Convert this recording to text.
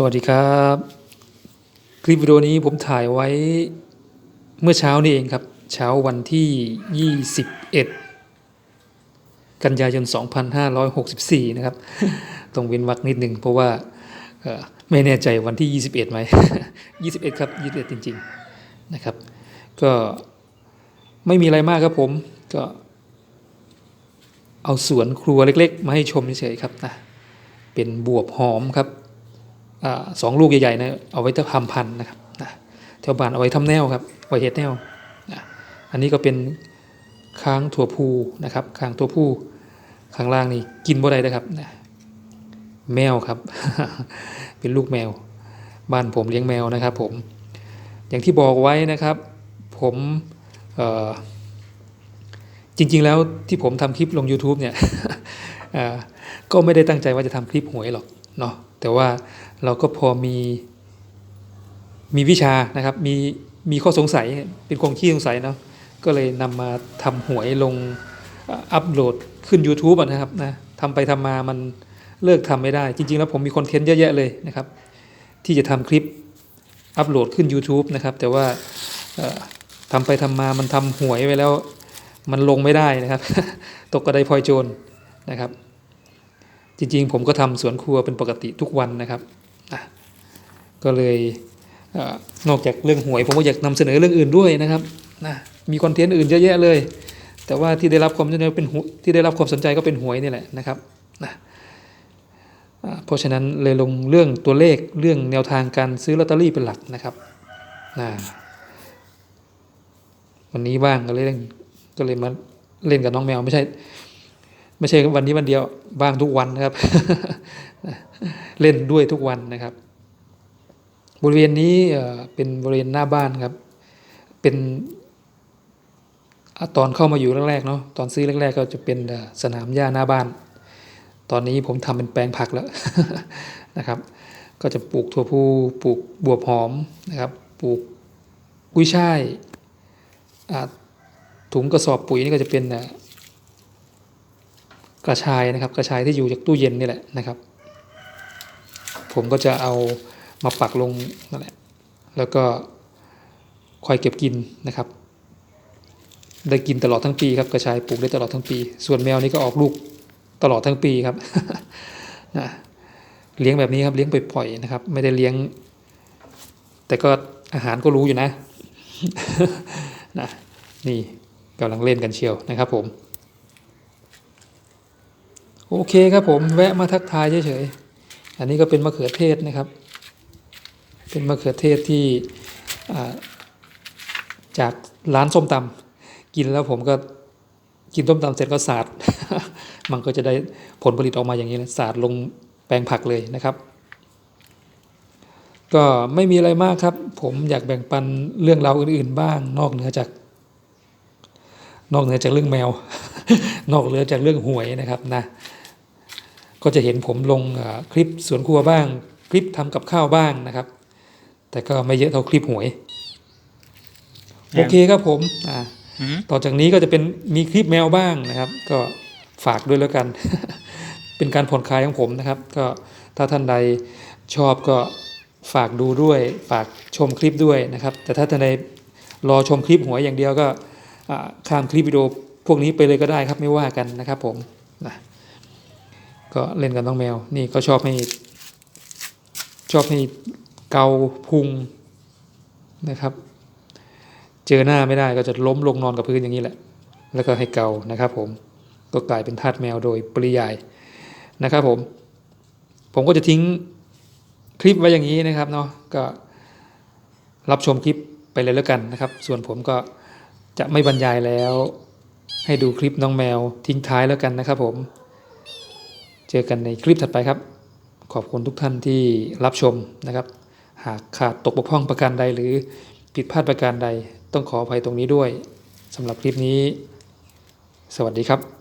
สวัสดีครับ คลิปวิดีโอนี้ผมถ่ายไว้เมื่อเช้านี่เองครับ เช้าวันที่ 21 กันยายน 2564 นะครับต้องเว้นวรรคนิดหนึ่งเพราะว่าไม่แน่ใจวันที่ 21ไหม 21 ครับ 21 จริง ๆ นะครับ ก็ไม่มีอะไรมากครับผม ก็เอาสวนครัวเล็ก ๆ มาให้ชมเฉยๆครับนะเป็นบวบหอมครับ สองลูกใหญ่ๆนะเอาไว้ทำพันนะครับนะแถวบ้านเอาไว้ทำแนวครับไว้เห็ดแนวนะอันนี้ก็เป็นค้างถั่วพูนะครับค้างถั่วพูข้างล่างนี่กินบ่ได้นะครับนะแมวครับ เป็นลูกแมว บ้านผมเลี้ยงแมวนะครับ ผม อย่างที่บอกไว้นะครับ ผมจริง ๆ แล้วที่ผมทำคลิปลง YouTube เนี่ยก็ไม่ได้ตั้งใจว่าจะทำคลิปหวยหรอกเนาะ แต่ว่าเราก็พอมีมีวิชานะครับ มีมีข้อสงสัยเป็นความขี้สงสัยเนาะก็เลยนำมาทำหวยลงอัปโหลดขึ้น YouTube นะครับนะทำไปทำมามันเลิกทำไม่ได้ จริง ๆ แล้วผมมีคอนเทนต์เยอะแยะเลยนะครับ ที่จะทำคลิปอัปโหลดขึ้น YouTube นะครับ แต่ว่าทำไปทำมามันทำหวยไว้แล้ว มันลงไม่ได้นะครับ ตกกระไดพลอยโจรนะครับ จริงๆ ผมก็ทำสวนครัวเป็นปกติทุกวันนะครับ ก็เลยอนอกจากเรื่องหวย ผมก็อยากนำเสนอเรื่องอื่นด้วยนะครับนะมีคอนเทนต์อื่นเยอะแยะเลย แต่ว่าที่ได้รับความสนใจเป็นที่ได้รับความสนใจก็เป็นหวยนี่แหละนะครับนะเพราะฉะนั้นเลยลงเรื่องตัวเลขเรื่องแนวทางการซื้อลอตเตอรี่เป็นหลักนะครับนะวันนี้บ้างก็เลยก็เลยมาเล่นกับน้องแมวไม่ใช่ ไม่ใช่วันนี้วันเดียวบ้างทุกวันนะครับ เล่นด้วยทุกวันนะครับ บริเวณนี้เป็นบริเวณหน้าบ้านครับ เป็นตอนเข้ามาอยู่แรกๆเนาะตอนซื้อแรกๆ ก็จะเป็นสนามหญ้าหน้าบ้าน ตอนนี้ผมทำเป็นแปลงผักแล้วนะครับ ก็จะปลูกถั่วพูปลูกบวบหอมนะครับ ปลูกกุ้ยช่ายถุงกระสอบปุ๋ยนี่ก็จะเป็นเอ่อ กระชายนะครับ กระชายที่อยู่จากตู้เย็นนี่แหละนะครับ ผมก็จะเอามาปักลงนั่นแหละ แล้วก็คอยเก็บกินนะครับ ได้กินตลอดทั้งปีครับกระชายปลูกได้ตลอดทั้งปี ส่วนแมวนี่ก็ออกลูกตลอดทั้งปีครับนะเลี้ยงแบบนี้ครับเลี้ยงปล่อยๆนะครับ ไม่ได้เลี้ยง แต่ก็อาหารก็รู้อยู่นะนะนี่กำลังเล่นกันเชียวนะครับผม โอเคครับผมแวะมาทักทายเฉยๆ อันนี้ก็เป็นมะเขือเทศนะครับ เป็นมะเขือเทศที่จากร้านส้มตำกินแล้วผมก็กินต้มตำเสร็จก็สาด มันก็จะได้ผลผลิตออกมาอย่างนี้นะสาดลงแปลงผักเลยนะครับ ก็ไม่มีอะไรมากครับ ผมอยากแบ่งปันเรื่องราวอื่น ๆ บ้าง นอกเหนือจาก นอกเหนือจากเรื่องแมว นอกเหนือจากเรื่องหวยนะครับนะ ก็จะเห็นผมลงเอ่อคลิปสวนครัวบ้าง คลิปทำกับข้าวบ้างนะครับ แต่ก็ไม่เยอะเท่าคลิปหวย โอเคครับผมอ่าหืมต่อจากนี้ก็จะเป็นมีคลิปแมวบ้างนะครับ ก็ฝากด้วยแล้วกัน เป็นการผ่อนคลายของผมนะครับ ก็ถ้าท่านใดชอบก็ฝากดูด้วย ฝากชมคลิปด้วยนะครับ แต่ถ้าท่านใดรอชมคลิปหวยอย่างเดียวก็อ่าข้ามคลิปวิดีโอพวกนี้ไปเลยก็ได้ครับไม่ว่ากันนะครับผมนะ ก็เล่นกับน้องแมว นี่ก็ชอบให้ ชอบให้เกาพุงนะครับ เจอหน้าไม่ได้ก็จะล้มลงนอนกับพื้นอย่างนี้แหละ แล้วก็ให้เกานะครับ ผมก็กลายเป็นทาสแมวโดยปริยายนะครับ ผม ผมก็จะทิ้งคลิปไว้อย่างนี้นะครับเนาะก็รับชมคลิปไปเลยแล้วกันนะครับ ส่วนผมก็จะไม่บรรยายแล้ว ให้ดูคลิปน้องแมวทิ้งท้ายแล้วกันนะครับผม เจอกันในคลิปถัดไปครับ ขอบคุณทุกท่านที่รับชมนะครับ หากขาดตกบกพร่องประการใดหรือผิดพลาดประการใด ต้องขออภัยตรงนี้ด้วยสำหรับคลิปนี้ สวัสดีครับ